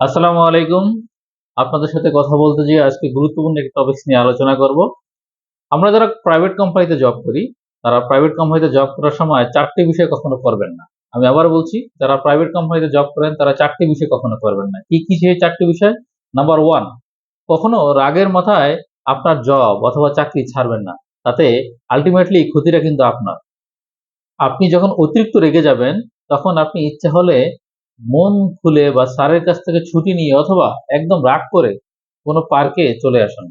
আসসালামু আলাইকুম। আপনাদের সাথে কথা বলতে গিয়ে আজকে গুরুত্বপূর্ণ একটি টপিকস নিয়ে আলোচনা করব। আমরা যারা প্রাইভেট কোম্পানিতে জব করি, তারা প্রাইভেট কোম্পানিতে জব করার সময় চারটি বিষয় কখনো করবেন না। আমি আবার বলছি, যারা প্রাইভেট কোম্পানিতে জব করেন, তারা চারটি বিষয় কখনো করবেন না। কি কি সেই চারটি বিষয়? নাম্বার ওয়ান কখনো রাগের মাথায় আপনার জব অথবা চাকরি ছাড়বেন না। তাতে আলটিমেটলি ক্ষতিটা কিন্তু আপনার। আপনি যখন অতিরিক্ত রেগে যাবেন, তখন আপনি ইচ্ছা হলে মন খুলে বা স্যারের কাছ থেকে ছুটি নিয়ে অথবা একদম রাগ করে কোনো পার্কে চলে আসুন।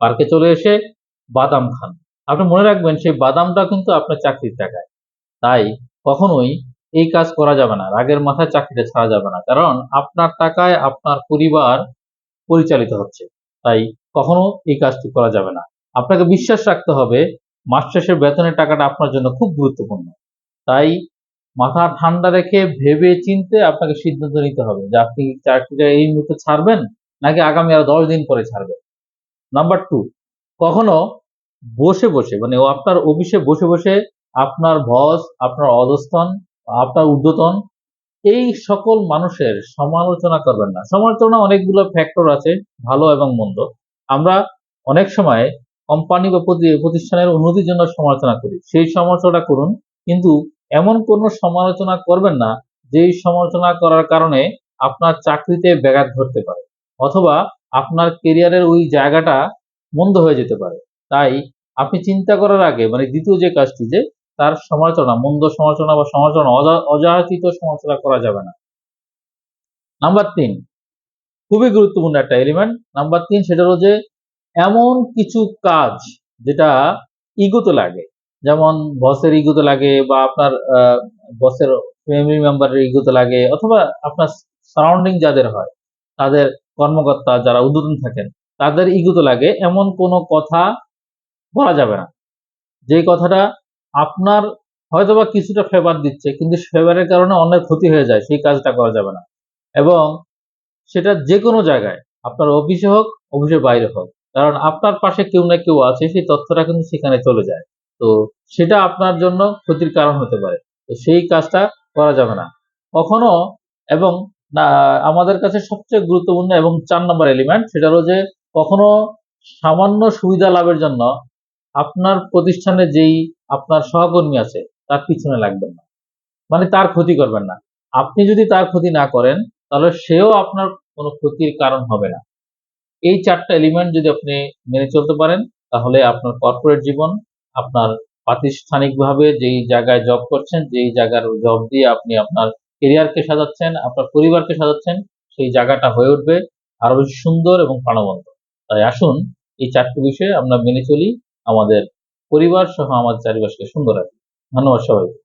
পার্কে চলে এসে বাদাম খান। আপনি মনে রাখবেন সেই বাদামটা কিন্তু আপনার চাকরির টাকায়। তাই কখনোই এই কাজ করা যাবে না। রাগের মাথায় চাকরিটা ছাড়া যাবে না। কারণ আপনার টাকায় আপনার পরিবার পরিচালিত হচ্ছে। তাই কখনো এই কাজটি করা যাবে না। আপনাকে বিশ্বাস রাখতে হবে, মাস শেষের বেতনের টাকাটা আপনার জন্য খুব গুরুত্বপূর্ণ। তাই মাথা ঠান্ডা রেখে ভেবে চিনতে আপনাকে সিদ্ধান্ত নিতে হবে যে আপনি চাকরিটা এই মুহূর্তে ছাড়বেন নাকি আগামী আরও দশ দিন পরে ছাড়বেন। নাম্বার টু কখনো বসে বসে মানে আপনার অফিসে বসে বসে আপনার বস আপনার অধস্তন, আপনার ঊর্ধ্বতন, এই সকল মানুষের সমালোচনা করবেন না। সমালোচনা অনেকগুলো ফ্যাক্টর আছে, ভালো এবং মন্দ। আমরা অনেক সময় কোম্পানি বা প্রতিষ্ঠানের উন্নতির জন্য সমালোচনা করি। সেই সমালোচনা করুন, কিন্তু এমন কোনো সমালোচনা করবেন না, যেই সমালোচনা করার কারণে আপনার চাকরিতে ব্যাঘাত ঘটতে পারে অথবা আপনার কেরিয়ারের ওই জায়গাটা মন্দ হয়ে যেতে পারে। তাই আপনি চিন্তা করার আগে মানে দ্বিতীয় যে কাজটি, যে তার সমালোচনা, মন্দ সমালোচনা বা সমালোচনা অযাচিত সমালোচনা করা যাবে না। নাম্বার তিন, খুবই গুরুত্বপূর্ণ একটা এলিমেন্ট নাম্বার তিন সেটা হলো যে এমন কিছু কাজ যেটা ইগোতে লাগে। যেমন বসের ইগুতে লাগে বা আপনার বসের ফ্যামিলি মেম্বারের ইগুতে লাগে অথবা আপনার সারাউন্ডিং যাদের হয়, তাদের কর্মকর্তা যারা উদ্বোধন থাকেন, তাদের ইগুতে লাগে এমন কোনো কথা বলা যাবে না। যে কথাটা আপনার হয়তোবা কিছুটা ফেভার দিচ্ছে, কিন্তু ফেভারের কারণে অনেক ক্ষতি হয়ে যায়, সেই কাজটা করা যাবে না। এবং সেটা যে কোনো জায়গায়, আপনার অফিসে হোক অফিসের বাইরে হোক, কারণ আপনার পাশে কেউ না কেউ আছে, সেই তথ্যটা কিন্তু সেখানে চলে যায়। তো সেটা আপনার জন্য ক্ষতির কারণ হতে পারে। তো সেই কাজটা করা যাবে না। কখনো এবং আমাদের কাছে সবচেয়ে গুরুত্বপূর্ণ এবং চার নম্বর এলিমেন্ট সেটা হলো যে কখনো সামান্য সুবিধা লাভের জন্য আপনার প্রতিষ্ঠানে যেই আপনার সহকর্মী আছে, তার পিছনে লাগবেন না। মানে তার ক্ষতি করবেন না। আপনি যদি তার ক্ষতি না করেন, তাহলে সেও আপনার কোনো ক্ষতির কারণ হবে না। এই চারটা এলিমেন্ট যদি আপনি মেনে চলতে পারেন, তাহলে আপনার কর্পোরেট জীবন আপনার প্রাতিষ্ঠানিকভাবে যেই জায়গায় জব করছেন, যেই জায়গার জব দিয়ে আপনি আপনার কেরিয়ারকে সাজাচ্ছেন, আপনার পরিবারকে সাজাচ্ছেন, সেই জায়গাটা হয়ে উঠবে আরও বেশি সুন্দর এবং প্রাণবন্ত। তাই আসুন, এই চারটি বিষয়ে আমরা মেনে চলি, আমাদের পরিবার সহ আমাদের চারিপাশকে সুন্দর রাখি। ধন্যবাদ সবাইকে।